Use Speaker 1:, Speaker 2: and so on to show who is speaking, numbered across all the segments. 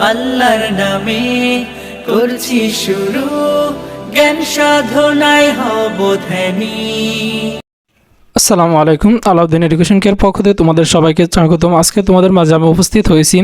Speaker 1: আল্লাহর নামে করছি শুরু জ্ঞান সাধনায় হব ধ্যানী।
Speaker 2: আসসালামু আলাইকুম, আলাউদ্দিন এডুকেশন কেয়ার পক্ষ থেকে তোমাদের সবাইকে স্বাগতম। আজকে তোমাদের মাঝে আমি উপস্থিত হয়েছি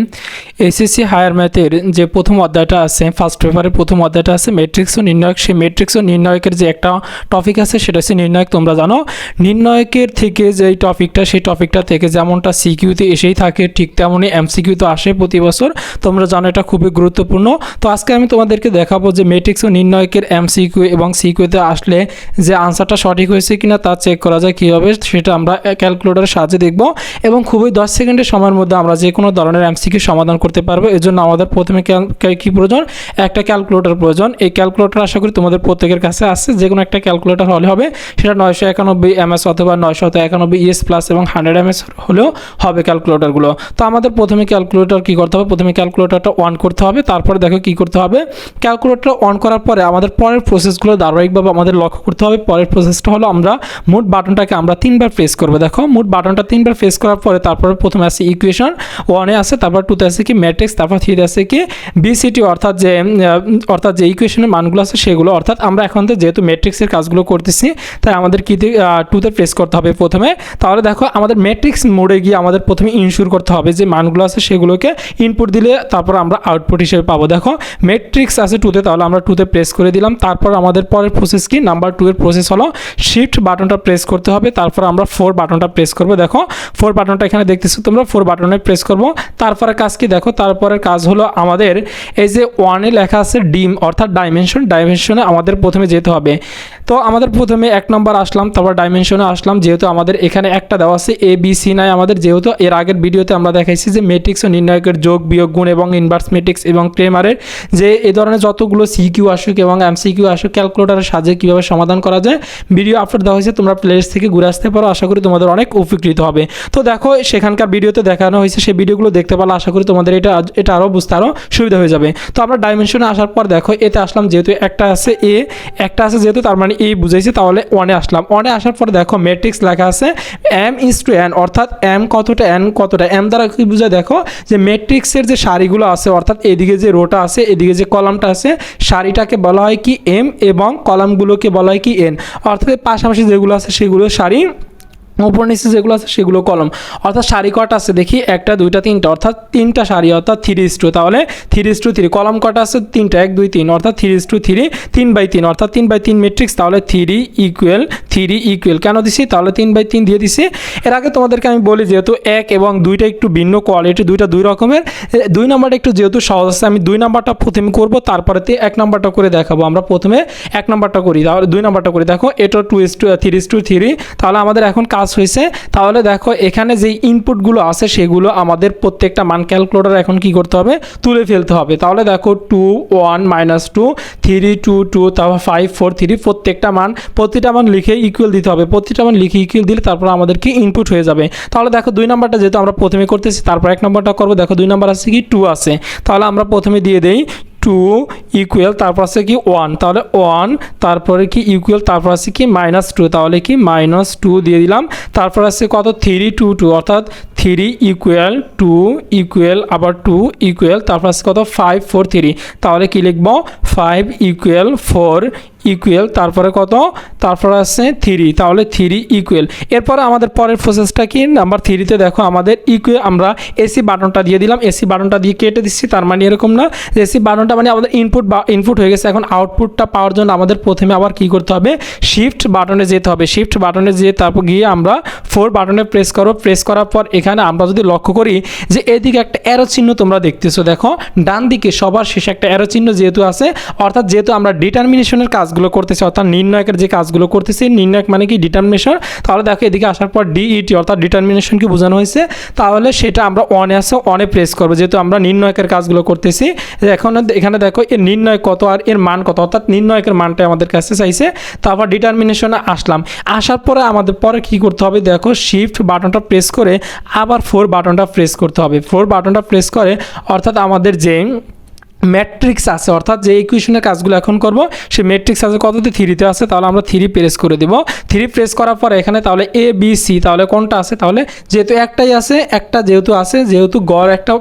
Speaker 2: এসএসসি হায়ার ম্যাথের যে প্রথম অধ্যায়টা আছে ফার্স্ট পেপারের প্রথম অধ্যায়টা আছে ম্যাট্রিক্স ও নির্ণায়ক। সেই ম্যাট্রিক্স ও নির্ণায়কের যে একটা টপিক আছে, সেটা হচ্ছে নির্ণায়ক। তোমরা জানো, নির্ণায়কের থেকে যে টপিকটা সেই টপিকটা থেকে যেমনটা সিকিউতে এসেই থাকে, ঠিক তেমনই এমসিকিউতে আসে প্রতি বছর। তোমরা জানো, এটা খুবই গুরুত্বপূর্ণ। তো আজকে আমি তোমাদেরকে দেখাবো যে ম্যাট্রিক্স ও নির্ণায়কের এমসিকিউ এবং সিকিউতে আসলে যে আনসারটা সঠিক হয়েছে কিনা, তা চেক করা যায় কীভাবে সেটা আমরা ক্যালকুলেটরের সাহায্যে দেখব। এবং খুবই দশ সেকেন্ডের সময়ের মধ্যে আমরা যে কোনো ধরনের এমসিকিউ সমাধান করতে পারব। এর জন্য আমাদের প্রথমে কি প্রয়োজন? একটা ক্যালকুলেটর প্রয়োজন। এই ক্যালকুলেটর আশা করি তোমাদের প্রত্যেকের কাছে আছে। যে কোনো একটা ক্যালকুলেটর হলে হবে। সেটা নয়শো একানব্বই এমএস অথবা নয়শো একানব্বই ইএস প্লাস এবং হান্ড্রেড এমএস হলেও হবে ক্যালকুলেটরগুলো তো আমাদের প্রথমে ক্যালকুলেটর কি করতে হবে? প্রথমে ক্যালকুলেটরটা অন করতে হবে। তারপরে দেখো কি করতে হবে? ক্যালকুলেটর অন করার পরে আমাদের পরের প্রসেসগুলো ধারাবাহিকভাবে আমাদের লক্ষ্য করতে হবে। পরের প্রসেসটা হলো আমরা মোট বাটনটাকে আমরা তিনবার প্রেস করব। দেখো, মোট বাটনটা তিনবার প্রেস করার পরে তারপরে প্রথমে আছে ইকুয়েশন ওয়ানে আছে তারপর টুতে আছে কি ম্যাট্রিক্স তারপর থ্রিতে আছে কি বিসিটি অর্থাৎ যে অর্থাৎ যে ইকুয়েশনের মানগুলো আছে সেগুলো, অর্থাৎ আমরা এখন তো যেহেতু ম্যাট্রিক্সের কাজগুলো করতেছি, তাই আমাদের কিতে টুতে প্রেস করতে হবে প্রথমে। তাহলে দেখো, আমাদের ম্যাট্রিক্স মোডে গিয়ে আমাদের প্রথমে ইনশিওর করতে হবে যে মানগুলো আছে সেগুলোকে ইনপুট দিলে তারপর আমরা আউটপুট হিসেবে পাবো। দেখো ম্যাট্রিক্স আছে টুতে তাহলে আমরা টুতে প্রেস করে দিলাম। তারপর আমাদের পরের প্রসেস কি? নাম্বার টু এর প্রসেস হলো শিফট বাটনটা প্রেস করতে হবে। তারপর আমরা ফোর বাটনটা প্রেস করব। দেখো ফোর বাটনটা এখানে দেখতেছো তোমরা? ফোর বাটনে প্রেস করব। তারপরে কাজ কি? দেখো, তারপরের কাজ হলো আমাদের এই যে ওয়ানে লেখা আছে ডিম, অর্থাৎ ডাইমেনশন ডাইমেনশনে আমাদের প্রথমে যেতে হবে। তো আমাদের প্রথমে এক নম্বর আসলাম, তারপর ডাইমেনশনে আসলাম। যেহেতু আমাদের এখানে একটা দেওয়া আছে এ বি সি নাই আমাদের, যেহেতু এর আগের ভিডিওতে আমরা দেখাইছি যে মেট্রিক্স ও নির্ণায়কের যোগ, বিয়োগ, গুণ এবং ইনভার্স মেট্রিক্স এবং ক্রেমারের যে এ ধরনের যতগুলো সিকিউ আসুক এবং এমসিকিউ আসুক ক্যালকুলেটারের সাহায্যে কীভাবে সমাধান করা যায়? ভিডিও আপলোড দেওয়া হয়েছে, তোমরা প্লেস থেকে ঘুরে আসতে পারো, আশা করি তোমাদের অনেক উপকৃত হবে। তো দেখো, সেখানকার ভিডিওতে দেখানো হয়েছে, সেই ভিডিওগুলো দেখতে পারলে আশা করি তোমাদের এটা এটা আরও বুঝতে আরও সুবিধা হয়ে যাবে। তো আমরা ডাইমেনশনে আসার পর দেখো, এতে আসলাম যেহেতু একটা আছে এ একটা আছে যেহেতু তার মানে এ বুঝাইছে, তাহলে ওয়ানে আসলাম। ওয়ানে আসার পর দেখো ম্যাট্রিক্স লেখা আছে এম ইস টু এন অর্থাৎ এম কতটা এন কতটা? এম দ্বারা কি বোঝায়? দেখো, যে ম্যাট্রিক্সের যে সারিগুলো আছে, অর্থাৎ এদিকে যে রোটা আছে, এদিকে যে কলামটা আছে, সারিটাকে বলা হয় কি এম এবং কলামগুলোকে বলা হয় কি এন অর্থাৎ পাশাপাশি যেগুলো আছে, সেগুলো সারি они উপর নিচে যেগুলো আছে সেগুলো কলম। অর্থাৎ সারি কটা আছে দেখি, একটা, দুইটা, তিনটা। অর্থাৎ তিনটা সারি, অর্থাৎ থ্রি ইস টু তাহলে three is to three. Column কটা আছে? তিনটা, এক, দুই, তিন। অর্থাৎ থ্রি ইস টু থ্রি, তিন বাই তিন। অর্থাৎ তিন বাই তিন মেট্রিক্স তাহলে থ্রি ইকুয়াল থ্রি ইকুয়াল কেন দিছি? তাহলে তিন বাই তিন দিয়ে দিছি। এর আগে তোমাদেরকে আমি বলি, যেহেতু এক এবং দুইটা একটু ভিন্ন কোয়ালিটি দুইটা দুই রকমের দুই নাম্বারটা একটু যেহেতু সহজ আছে, আমি দুই নাম্বারটা প্রথমে করব তারপরে এক নাম্বারটা করে দেখাবো। আমরা প্রথমে এক নাম্বারটা করি। তাহলে দুই নাম্বারটা করি। দেখো, এটা two is to three is to three. তাহলে আমাদের এখন কাজ হয়েছে, তাহলে দেখো এখানে যেই ইনপুটগুলো আছে সেগুলো আমাদের প্রত্যেকটা মান ক্যালকুলেটার এখন কি করতে হবে? তুলে ফেলতে হবে। তাহলে দেখো two one minus two three two two তারপর ফাইভ ফোর থ্রি প্রত্যেকটা মান, প্রতিটা মান লিখে ইকুয়াল দিতে হবে। প্রতিটা মান লিখে ইকুয়াল দিলে তারপর আমাদের কি ইনপুট হয়ে যাবে। তাহলে দেখো দুই নাম্বারটা যেহেতু আমরা প্রথমে করতেছি, তারপর এক নম্বরটা করব। দেখো দুই নাম্বার আছে কি? টু আছে। তাহলে আমরা প্রথমে দিয়ে দেই টু ইকুয়াল তারপর আছে কি ওয়ান তাহলে ওয়ান তারপরে কি ইকুয়াল তারপর আছে কি মাইনাস টু তাহলে কি মাইনাস টু দিয়ে দিলাম। তারপর আছে কত? থ্রি টু টু অর্থাৎ থ্রি ইকুয়াল টু ইকুয়াল আবার টু ইকুয়াল তারপর আছে কত? ফাইভ ফোর থ্রি তাহলে কি লিখব? ফাইভ ইকুয়াল ফোর ইকুয়াল তারপরে কত? তারপরে আছে থ্রি তাহলে থ্রি ইকুয়াল এরপরে আমাদের পরের প্রসেসটা কি? নাম্বার থ্রিতে দেখো আমাদের ইকুয়াল আমরা এসি বাটনটা দিয়ে দিলাম। এসি বাটনটা দিয়ে কেটে দিচ্ছি, তার মানে এরকম না। এসি বাটনটা মানে আমাদের ইনপুট বা ইনপুট হয়ে গেছে। এখন আউটপুটটা পাওয়ার জন্য আমাদের প্রথমে আবার কি করতে হবে? শিফট বাটনে যেতে হবে। শিফট বাটনে যেয়ে তারপর গিয়ে আমরা ফোর বাটনে প্রেস করো। প্রেস করার পর এখানে আমরা যদি লক্ষ্য করি যে এদিকে একটা অ্যারো চিহ্ন তোমরা দেখতেছো। দেখো ডান দিকে সবার শেষে একটা অ্যারো চিহ্ন যেহেতু আছে, অর্থাৎ যেহেতু আমরা ডিটারমিনেশনের কাজগুলো করতেছি, অর্থাৎ নির্ণায়কের যে কাজগুলো করতেছি, নির্ণায়ক মানে কি? ডিটারমিনেশন তাহলে দেখো এদিকে আসার পর ডিইটি অর্থাৎ ডিটারমিনেশনকে বোঝানো হয়েছে? তাহলে সেটা আমরা অনে আসে অনে প্রেস করব। যেহেতু আমরা নির্ণায়কের কাজগুলো করতেছি, এখন এখানে দেখো এর নির্ণয় কত আর এর মান কত? অর্থাৎ নির্ণয়কের মানটা আমাদের কাছে চাইছে। তারপর ডিটারমিনেশনে আসলাম। আসার পরে আমাদের পরে কি করতে হবে? দেখো শিফট বাটনটা প্রেস করে আবার ফোর বাটনটা প্রেস করতে হবে। ফোর বাটনটা প্রেস করে, অর্থাৎ আমাদের যে ম্যাট্রিক্স আছে, অর্থাৎ যে ইকুয়েশনের কাজগুলো এখন করব, সেই ম্যাট্রিক্স আছে কততে থ্রিতে আছে, তাহলে আমরা থ্রি প্রেস করে দেব। থ্রি প্রেস করার পর এখানে তাহলে এ বি সি তাহলে কোনটা আছে? তাহলে যেহেতু একটাই আছে, একটা যেহেতু আছে, যেহেতু গড় একটা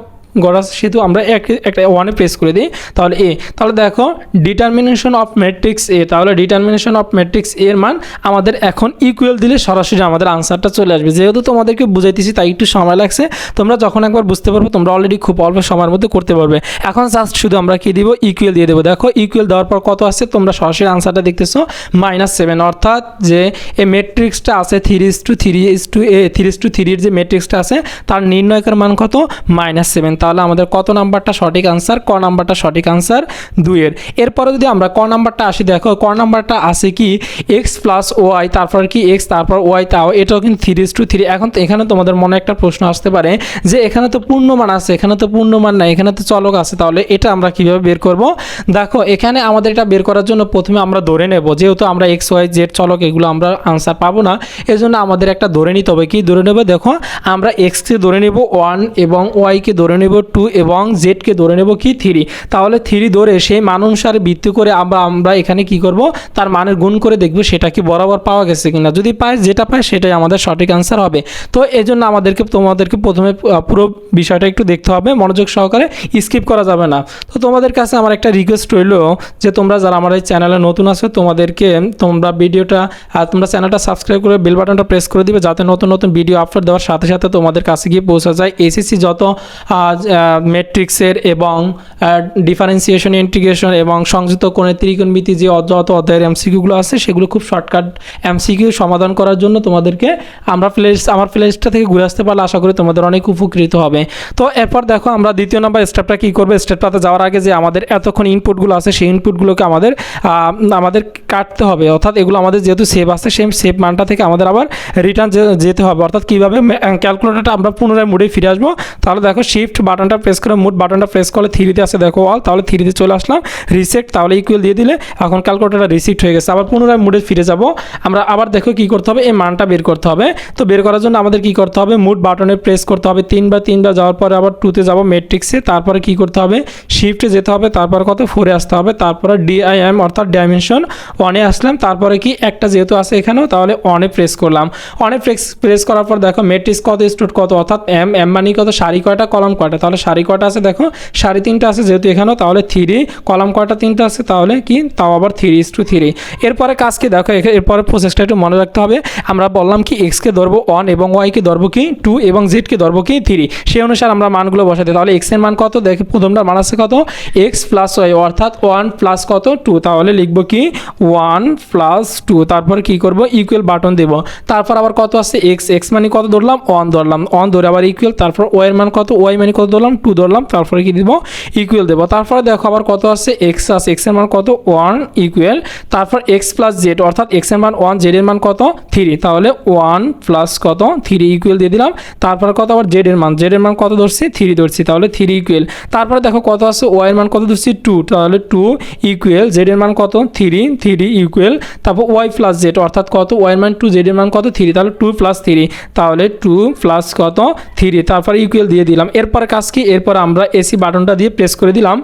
Speaker 2: আছে সেহেতু আমরা এক, একটা ওয়ানে প্রেস করে দিই। তাহলে এ তাহলে দেখো ডিটারমিনেশন অফ ম্যাট্রিক্স এ তাহলে ডিটারমিনেশন অফ ম্যাট্রিক্স এর মান আমাদের এখন ইকুয়াল দিলে সরাসরি আমাদের আনসারটা চলে আসবে। যেহেতু তোমাদেরকে বুঝাইতেছি, তাই একটু সময় লাগছে। তোমরা যখন একবার বুঝতে পারবে, তোমরা অলরেডি খুব অল্প সময়ের মধ্যে করতে পারবে। এখন জাস্ট শুধু আমরা কী দিব? ইকুয়াল দিয়ে দেবো। দেখো ইকুয়াল দেওয়ার পর কত আছে তোমরা সরাসরি আনসারটা দেখতেছো মাইনাস সেভেন অর্থাৎ যে এই ম্যাট্রিক্সটা আছে three is to three is to a three is to থ্রির যে ম্যাট্রিক্সটা আছে, তার নির্ণয়কের মান কত? মাইনাস সেভেন তাহলে আমাদের কত নাম্বারটা সঠিক আনসার ক নাম্বারটা সঠিক আনসার দুইয়ের। এরপরে যদি আমরা ক নাম্বারটা আসি, দেখো, ক নাম্বারটা আছে কি? এক্স প্লাস ওয়াই তারপর কি এক্স তারপর ওয়াই তাও এটাও কিন্তু থ্রি টু থ্রি এখন তো এখানে তোমাদের মনে একটা প্রশ্ন আসতে পারে যে এখানে তো পূর্ণমান আছে, এখানে তো পূর্ণমান নাই, এখানে তো চলক আছে, তাহলে এটা আমরা কীভাবে বের করব? দেখো, এখানে আমাদের এটা বের করার জন্য প্রথমে আমরা ধরে নেব, যেহেতু আমরা এক্স ওয়াই জেড চলক, এগুলো আমরা আনসার পাবো না, এজন্য আমাদের একটা ধরে নিতে হবে। কি ধরে নেবে? দেখো, আমরা এক্সকে ধরে নেব ওয়ান এবং ওয়াইকে ধরে নেব টু এবং জেডকে ধরে নেব কি? থ্রি। তাহলে থ্রি ধরে সেই মান অনুসারে ভিত্তি করে আমরা আমরা এখানে কি করব? তার মানের গুণ করে দেখব সেটা কি বরাবর পাওয়া গেছে কিনা। যদি পায়, যেটা পায় সেটাই আমাদের সঠিক আনসার হবে। তো এই জন্য আমাদেরকে, তোমাদেরকে প্রথমে পুরো বিষয়টা একটু দেখতে হবে। মনোযোগ সহকারে স্কিপ করা যাবে না। তো তোমাদের কাছে আমার একটা রিকোয়েস্ট রইল যে তোমরা যারা আমার এই চ্যানেলে নতুন আছো, তোমাদেরকে তোমরা ভিডিওটা তোমরা চ্যানেলটা সাবস্ক্রাইব করে বেল বাটনটা প্রেস করে দিবে যাতে নতুন নতুন ভিডিও আপলোড দেওয়ার সাথে সাথে তোমাদের কাছে গিয়ে পৌঁছা যায়। এসএসসি যত ম্যাট্রিক্সের এবং ডিফারেন্সিয়েশন ইন্টিগ্রেশন এবং সংযুক্ত কোণের ত্রিকোণমিতি যে অ- যত অধ্যায়ের এমসিকিউগুলো আছে, সেগুলো খুব শর্টকাট এমসিকিউ সমাধান করার জন্য তোমাদেরকে আমরা প্লেস আমার প্লেসটা থেকে ঘুরে আসতে পারলে আশা করি তোমাদের অনেক উপকৃত হবে। তো এরপর দেখো আমরা দ্বিতীয় নম্বর স্টেপটা কী করব? স্টেপটাতে যাওয়ার আগে যে আমাদের এতক্ষণ ইনপুটগুলো আছে, সেই ইনপুটগুলোকে আমাদের আমাদের কাটতে হবে। অর্থাৎ এগুলো আমাদের যেহেতু সেভ আছে সেই সেভ মানটা থেকে আমাদের আবার রিটার্ন যেতে হবে। অর্থাৎ কীভাবে ক্যালকুলেটারটা আমরা পুনরায় মুডে ফিরে আসব? তাহলে দেখো শিফট বাটনটা প্রেস করে মুড বাটনটা প্রেস করলে থ্রিতে আছে দেখো অল তাহলে থ্রিতে চলে আসলাম রিসেট তাহলে ইকুয়াল দিয়ে দিলে, এখন ক্যালকুলেটারটা রিসিপ্ট হয়ে গেছে। আবার পুনরায় মুডে ফিরে যাব। আমরা আবার দেখো কী করতে হবে, এই মানটা বের করতে হবে। তো বের করার জন্য আমাদের কি করতে হবে মুড বাটনে প্রেস করতে হবে তিনবার তিনবার যাওয়ার পরে আবার টুতে যাব মেট্রিক্সে তারপরে কি করতে হবে শিফটে যেতে হবে, তারপর কত ফোরে আসতে হবে, তারপরে ডিআইএম অর্থাৎ ডাইমেনশন ওয়ানে আসলাম, তারপরে কি, একটা যেহেতু আছে এখানেও, তাহলে অনে প্রেস করলাম। অনে প্রেস প্রেস করার পর দেখো মেট্রিক্স কত স্টুট কত, অর্থাৎ এম এম মানে কত, সারি কয়টা কলম কয়টা তাহলে সারি কটা আছে দেখো? সারি তিনটা আছে যেহেতু এখানেও, তাহলে থ্রি কলাম কটা তিনটা আছে? তাহলে কি? তাও আবার থ্রি ইস টু থ্রি এরপরে কাজকে দেখো এরপরে প্রসেসটা একটু মনে রাখতে হবে। আমরা বললাম কি এক্সকে ধরবো ওয়ান এবং ওয়াইকে ধরবো কি টু এবং জেডকে ধরবো কি থ্রি সেই অনুসারে আমরা মানগুলো বসাতে তাহলে এক্সের মান কত? দেখে, প্রথমটার মান আছে কত? এক্স প্লাস ওয়াই অর্থাৎ ওয়ান প্লাস কত? টু তাহলে লিখব কি? ওয়ান প্লাস টু তারপর কি করব? ইকুয়াল বাটন দেবো। তারপর আবার কত আছে? এক্স এক্স মানে কত ধরলাম? ওয়ান ধরলাম। ওয়ান ধরে আবার ইকুয়াল তারপর ওয়াই এর মান কত? ওয়াই মানে কত? ধরলাম টু ধরলাম, তারপরে কি দিব? ইকুয়াল দেবো। তারপরে দেখো আবার কত আছে? এক্স আছে। এক্সের মান কত? ওয়ান ইকুয়াল তারপর এক্স প্লাস জেড অর্থাৎ এক্সের মান ওয়ান জেড এর মান কত? থ্রি তাহলে ওয়ান প্লাস কত? থ্রি ইকুয়াল দিয়ে দিলাম। তারপর কত আবার জেড এর মান? জেড এর মান কত ধরছি? থ্রি ধরছি। তাহলে থ্রি ইকুয়াল তারপরে দেখো কত আছে? ওয়াই এর মান কত ধরছি? টু তাহলে টু ইকুয়াল জেড এর মান কত? থ্রি থ্রি ইকুয়াল তারপর ওয়াই প্লাস জেড অর্থাৎ কত? ওয়াই এর মান টু জেড এর মান কত? থ্রি তাহলে টু প্লাস থ্রি তাহলে টু প্লাস কত? থ্রি তারপর ইকুয়াল দিয়ে দিলাম। এরপর কাজ কি? এরপর আমরা এসি বাটনটা দিয়ে প্রেস করে দিলাম।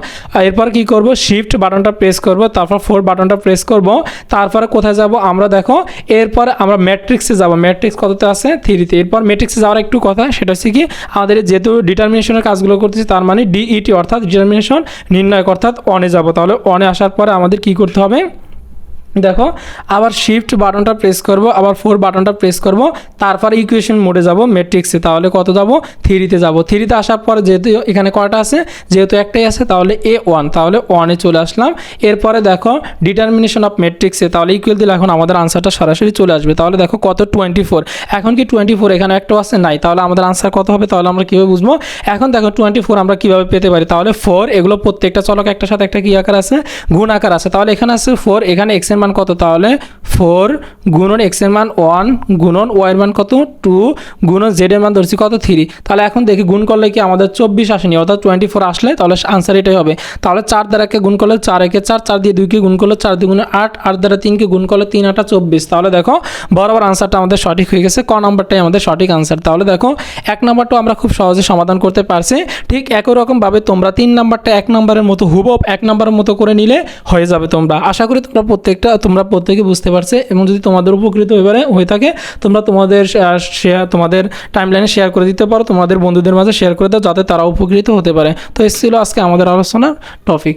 Speaker 2: এরপর কি করব? শিফট বাটনটা প্রেস করব, তারপর ফোর বাটনটা প্রেস করব। তারপরে কোথায় যাব? আমরা দেখো, এরপর আমরা ম্যাট্রিক্সে যাব। ম্যাট্রিক্স কততে আছে? থ্রিতে এরপর ম্যাট্রিক্সে যাওয়ার একটু কথা, সেটা হচ্ছে কি, আমাদের যেহেতু ডিটারমিনেশনের কাজগুলো করতেছি, তার মানে ডিইটি অর্থাৎ ডিটারমিনেশন নির্ণায়ক অর্থাৎ অনে যাব। তাহলে অনে আসার পরে আমাদের কি করতে হবে? দেখো, আবার শিফট বাটনটা প্রেস করব, আবার ফোর বাটনটা প্রেস করব, তারপর ইকুয়েশন মোডে যাব ম্যাট্রিক্সে তাহলে কত যাব? থ্রিতে যাব। থ্রিতে আসার পর যেহেতু এখানে কয়টা আছে? যেহেতু একটাই আছে, তাহলে এ ওয়ান তাহলে ওয়ানে চলে আসলাম। এরপরে দেখো ডিটারমিনেশন অফ ম্যাট্রিক্সে তাহলে ইকুয়াল দিলে এখন আমাদের আনসারটা সরাসরি চলে আসবে। তাহলে দেখো কত? টোয়েন্টি ফোর এখন কি টোয়েন্টি ফোর এখানে একটাও আছে? নাই। তাহলে আমাদের আনসার কত হবে? তাহলে আমরা কীভাবে বুঝব? এখন দেখো টোয়েন্টি ফোর আমরা কীভাবে পেতে পারি? তাহলে ফোর এগুলো প্রত্যেকটা চলক একটা সাথে একটা কি আকার আছে? গুণ আকার আছে। তাহলে এখানে আছে ফোর এখানে এক্সের মান কত তাহলে? ফোর গুণন এক্সের মান ওয়ান গুণন ওয়াই এর মান কত? টু গুণন জেড এর মান ধরছি কত? থ্রি। তাহলে এখন দেখি গুণ করলে কি আমাদের চব্বিশ আসেনি? অর্থাৎ টোয়েন্টি ফোর আসলে তাহলে আনসার এটাই হবে। তাহলে চার দ্বারা একে গুণ করলে চার, একে চার চার দিয়ে দুইকে গুণ করলে চার দুগুণে আট আট দ্বারা তিনকে গুণ করলে তিন আটা চব্বিশ। তাহলে দেখো, বরাবর আনসারটা আমাদের সঠিক হয়ে গেছে। ক নম্বরটাই আমাদের সঠিক আনসার তাহলে দেখো, এক নম্বরটা আমরা খুব সহজে সমাধান করতে পারছি। ঠিক একই রকমভাবে তোমরা তিন নাম্বারটা এক নম্বরের মতো হুবব এক নম্বরের মতো করে নিলে হয়ে যাবে তোমরা। আশা করি তোমরা প্রত্যেকটা টপিকটা তোমরা প্রত্যেকে বুঝতে পারছে এবং যদি তোমাদের উপকৃত পারে হয়ে থাকে, তোমরা তোমাদের শেয়ার, তোমাদের টাইমলাইনে শেয়ার করে দিতে পারো, তোমাদের বন্ধুদের মাঝে শেয়ার করে দাও, যাতে তারা উপকৃত হতে পারে। তো এসেছিল আজকে আমাদের আলোচনার টপিক